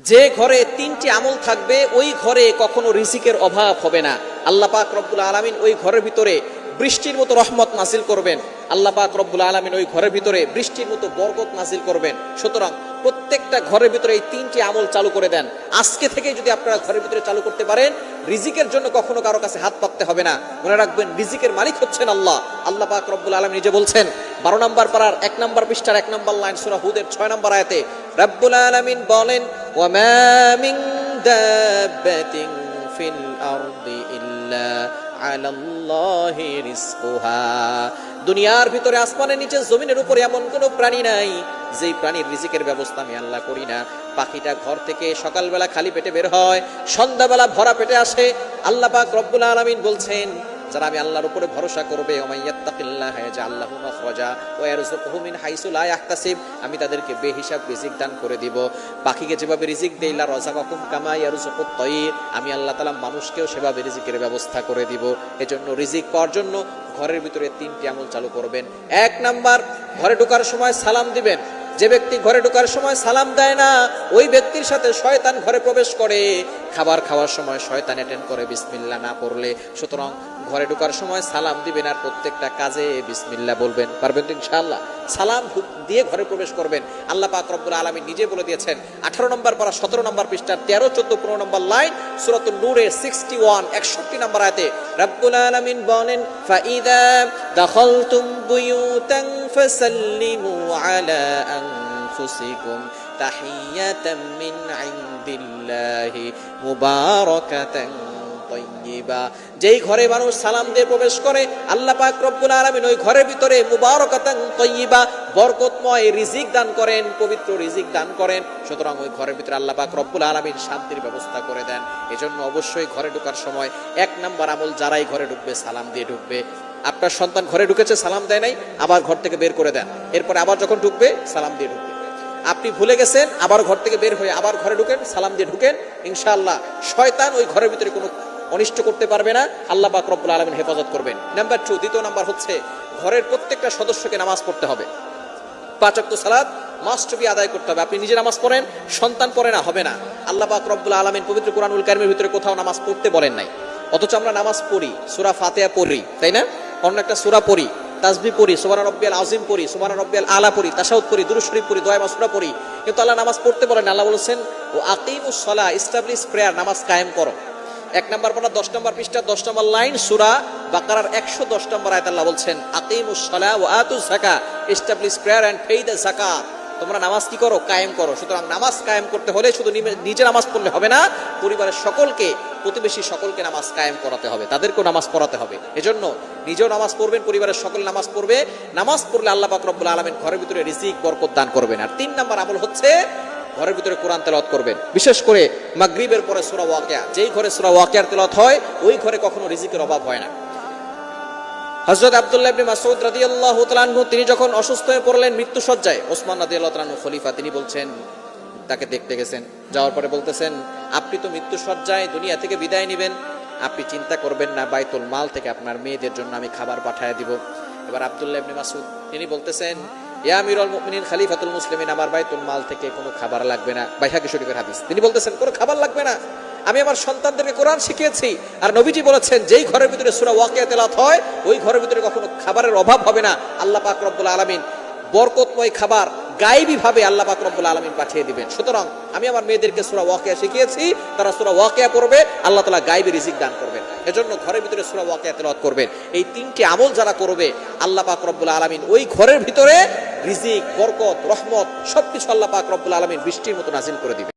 যে ঘরে তিনটি আমল থাকবে, ওই ঘরে কখনো রিজিকের অভাব হবে না। আল্লাহ পাক রব্বুল আলমিন ওই ঘরের ভিতরে বৃষ্টির মতো রহমত নাসিল করবেন। আল্লাহ পাক রব্বুল আলমিন ওই ঘরের ভিতরে বৃষ্টির মতো বরকত নাসিল করবেন। সুতরাং প্রত্যেকটা ঘরের ভিতরে এই তিনটি আমল চালু করে দেন। আজকে থেকে যদি আপনারা ঘরের ভিতরে চালু করতে পারেন, রিজিকের জন্য কখনো কারও কাছে হাত পাততে হবে না। মনে রাখবেন, রিজিকের মালিক হচ্ছেন আল্লাহ। আল্লাহ পাক রব্বুল আলম নিজে বলছেন, বারো নম্বর পাড়ার এক নম্বর পৃষ্ঠার এক নম্বর লাইন সুরা হুদের ছয় নম্বর আয়াতে, রব্বুল আলমিন বলেন ওয়ামা দাব্বাতিন ফিল আরদি দুনিয়ার ভিতরে আসমানের নিচে জমিনের উপরে এমন কোনো প্রাণী নাই, যেই প্রাণীর রিজিকের ব্যবস্থা আমি আল্লাহ করি না। পাখিটা ঘর থেকে সকালবেলা খালি পেটে বের হয়, সন্ধ্যাবেলা ভরা পেটে আসে। আল্লাহ পাক রব্বুল আলামিন বলছেন যারা আমি আল্লাহর উপরে ভরসা করবে আমি তাদেরকে বেহিসাব রিজিক দান করে দিব। পাখিকে যেভাবে রিজিক দেই, লা রাযাকাকুম কামা ইয়ারযুকুত তায়র, আমি আল্লাহ তাআলা মানুষকেও সেভাবে রিজিকের ব্যবস্থা করে দিব। এজন্য রিজিক পাওয়ার জন্য ঘরের ভিতরে তিনটি আমল চালু করবেন। এক নাম্বার, ঘরে ঢোকার সময় সালাম দিবেন। যে ব্যক্তি ঘরে ঢোকার সময় সালাম দেয় না, ওই ব্যক্তির সাথে শয়তান ঘরে প্রবেশ করে। খাবার খাওয়ার সময় শয়তান অ্যাটেন্ড করে বিসমিল্লা না পড়লে। সুতরাং ঘরে ঢোকার সময় সালাম দিবেন আর প্রত্যেকটা কাজে বিসমিল্লা বলবেন। পারবেন তো ইনশাআল্লাহ? সালাম দিয়ে ঘরে প্রবেশ করবেন। আল্লাহ পাক রব্বুল আলমী নিজে বলে দিয়েছেন, আঠারো নম্বর পারা, সতেরো নম্বর পৃষ্ঠার তেরো, চোদ্দ, পনেরো নম্বর লাইন সুরত নূরে সিক্সটি ওয়ান একষট্টি নম্বর আয়তে, রব্বুল আলমিন বলেন, ফাইদা দখলতুম বুয়ুতাং ফাসাল্লিমু আলা আনফুসিকুম তাহিয়াতাম মিন ইনদিল্লাহি মুবারাকাতান। তৈবা যেই ঘরে মানুষ সালাম দিয়ে প্রবেশ করে, আল্লাহ পাক রব্বুল আলামিন ওই ঘরের ভিতরে মুবারাকাতান তৈবা বরকতময় রিজিক দান করেন, পবিত্র রিজিক দান করেন। সুতরাং ওই ঘরের ভিতরে আল্লাহ পাক রব্বুল আলামিন শান্তির ব্যবস্থা করে দেন। এজন্য অবশ্যই ঘরে ঢোকার সময় এক নাম্বার আমল যারাই ঘরে ঢুকবে সালাম দিয়ে ঢুকবে। আপনার সন্তান ঘরে ঢুকেছে, সালাম দেয় নাই, আবার ঘর থেকে বের করে দেন। এরপরে আবার যখন ঢুকবে, সালাম দিয়ে ঢুকবে। আপনি ভুলে গেছেন, আবার ঘর থেকে বের হয়ে আবার ঘরে ঢুকেন, সালাম দিয়ে ঢুকেন। ইনশাআল্লাহ, শয়তান ওই ঘরের ভিতরে কোনো অনিষ্ট করতে পারবে না, আল্লাহ পাক রব্বুল আলমিন হেফাজত করবেন। নাম্বার টু দ্বিতীয় নাম্বার হচ্ছে ঘরের প্রত্যেকটা সদস্যকে নামাজ পড়তে হবে। পাঁচক্ত সালাদ মাস্ট বি আদায় করতে হবে। আপনি নিজে নামাজ পড়েন, সন্তান পড়ে না, হবে না। আল্লাহ পাক রব্বুল আলমিন পবিত্র কোরআনুল কারিমের ভিতরে কোথাও নামাজ পড়তে বলেন নাই। অথচ আমরা নামাজ পড়ি, সুরা ফাতেহা পড়ি, তাই না? অন্য একটা সুরা পড়ি তাসবি পড়ি সুবানা রব্বিয়াল আজিম পড়ি সুবানা রব্বিয়াল আলা পড়ি তাসাউদ পড়ি, দুরুদ শরীফ পড়ি দোয়া মাসুরা পড়ি। কিন্তু আল্লাহ নামাজ পড়তে বলেন আল্লাহ বলেছেন, ও আকিমুস সালাহ ইস্টাবলিশ প্রেয়ার নামাজ কায়েম করো। এক নম্বর পড়া, দশ নম্বর পৃষ্ঠা, দশ নম্বর লাইন, সুরা বাকারার একশো দশ নম্বর আয়াত আল্লাহ বলছেন, আকিমুস সালাহ ও আতুস জাকা establish prayer and pay the জাকাত তোমরা নামাজ কি করো? কায়েম করো। সুতরাং নামাজ কায়েম করতে হলে শুধু নিজে নামাজ পড়লে হবে না, পরিবারের সকলকে, প্রতিবেশী সকলকে নামাজ কায়েম করাতে হবে। তাদেরকেও নামাজ পড়াতে হবে। এজন্য নিজেও নামাজ পড়বেন, পরিবারের সকল নামাজ পড়বে। নামাজ পড়লে আল্লাহ পাক রব্বুল আলমেন ঘরের ভিতরে রিজিক, বরকত দান করবেন। আর তিন নম্বর আমল হচ্ছে ঘরের ভিতরে কোরআন তেলাওয়াত করবেন। বিশেষ করে মাগরিবের পরে সূরা ওয়াকিয়া। যেই ঘরে সূরা ওয়াকিয়ার তেলাওয়াত হয়, ওই ঘরে কখনো রিজিকের অভাব হয় না। হযরত আব্দুল্লাহ ইবনে মাসউদ রাদিয়াল্লাহু তাআলা আনহু, তিনি যখন অসুস্থ হয়ে পড়লেন মৃত্যু সজ্জায় ওসমান রাদিয়াল্লাহু তাআলা খলিফা, তিনি বলছেন, তাকে দেখতে গেছেন। যাওয়ার পরে বলতেছেন, আপনি তো মৃত্যু সজ্জায় দুনিয়া থেকে বিদায় নেবেন। আপনি চিন্তা করবেন না, বাইতুল মাল থেকে আপনার মেয়েদের জন্য আমি খাবার পাঠায় দিব। এবার আব্দুল্লাহ ইবনে মাসউদ, তিনি বলতেছেন ইয়া আমিরুল মুমিনিন, খলিফাতুল মুসলিমিন, আমার বাইতুল মাল থেকে কোনো খাবার লাগবে না। বাইহাকি শরীফের হাদিস। তিনি বলতেছেন, কোনো খাবার লাগবে না। আমি আমার সন্তানদেরকে কোরআন শিখিয়েছি আর নবীজি বলেছেন, যেই ঘরের ভিতরে সূরা ওয়াকিয়া তেলাত হয়, ওই ঘরের ভিতরে কখনো খাবারের অভাব হবে না। আল্লাহ পাক রব্বুল আলামিন বরকতময় খাবার গায়েবী ভাবে আল্লাহ পাক রব্বুল আলামিন পাঠিয়ে দিবেন। সুতরাং আমি আমার মেয়েদেরকে সূরা ওয়াকিয়া শিখিয়েছি, তারা সূরা ওয়াকিয়া পড়বে, আল্লাহ তাআলা গায়েবী রিজিক দান করবেন। এজন্য ঘরের ভিতরে সূরা ওয়াকিয়া তেলাওয়াত করবেন। এই তিনটি আমল যারা করবে, আল্লাহ পাক রব্বুল আলামিন ওই ঘরের ভিতরে রিজিক বরকত রহমত সবকিছু আল্লাহ পাক রব্বুল আলমীর বৃষ্টির মতো নাজিল করে দিবে